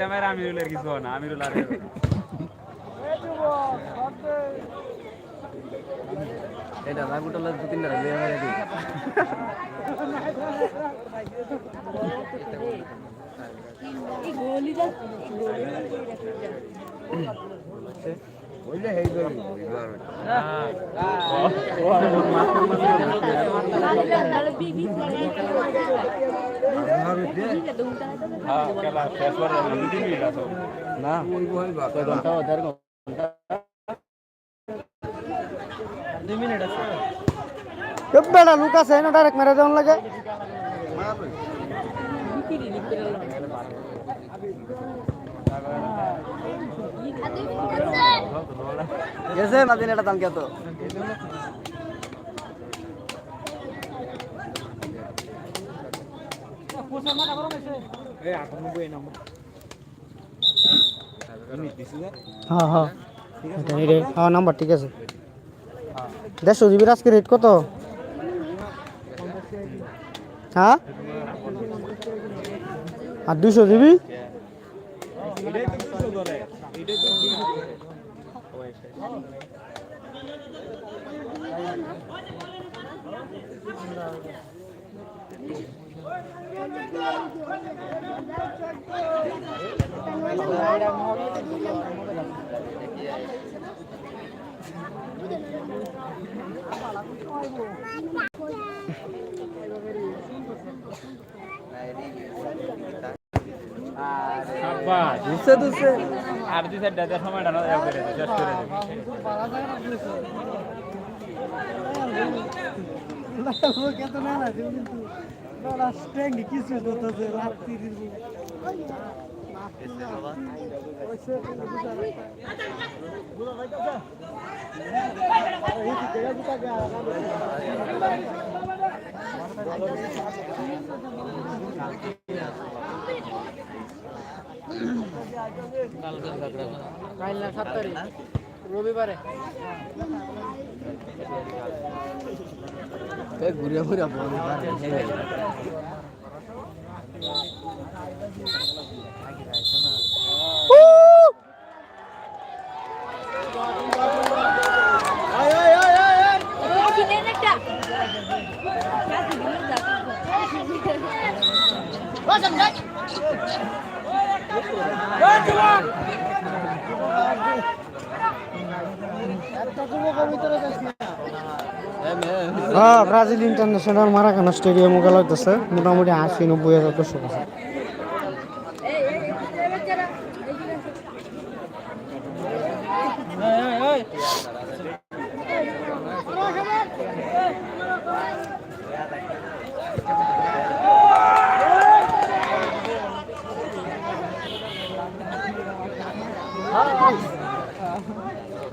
মেয়ের আমিরুলের কিছু হয় না আমিরুল আর এটা রাগুটালা দু তিনটা লিয়ে মেরে দিই ওইলে হেই গই হ্যাঁ খেলা শেষ করে দুই তিন মিনিট আছে না ঘণ্টা দেড় ঘণ্টা দুই মিনিট আছে বেড়া লুক আছে না ডাইরেক্ট মেরে দেওয়ার লাগে গেছে মাদিন এটা দাম কত? হ্যাঁ হ্যাঁ এটাই রে হ্যাঁ নাম্বার ঠিক আছে দেড়শো জিবির আজকে রেট কত হ্যাঁ আর দুশো জিবি সাব্বাস দুশো দুশো আর দুই সাইড দাদার সময়টা না কাল না সাত তারিখ রবিবারে। ঘুরে ঘুরে বন্ধ কিনেন হ্যাঁ ব্রাজিল ইন্টারন্যাশনাল মারাকানা স্টেডিয়াম ওগুলো লাগতেছে মোটামুটি আশি নব্বই হাজার দর্শক আছে Thank.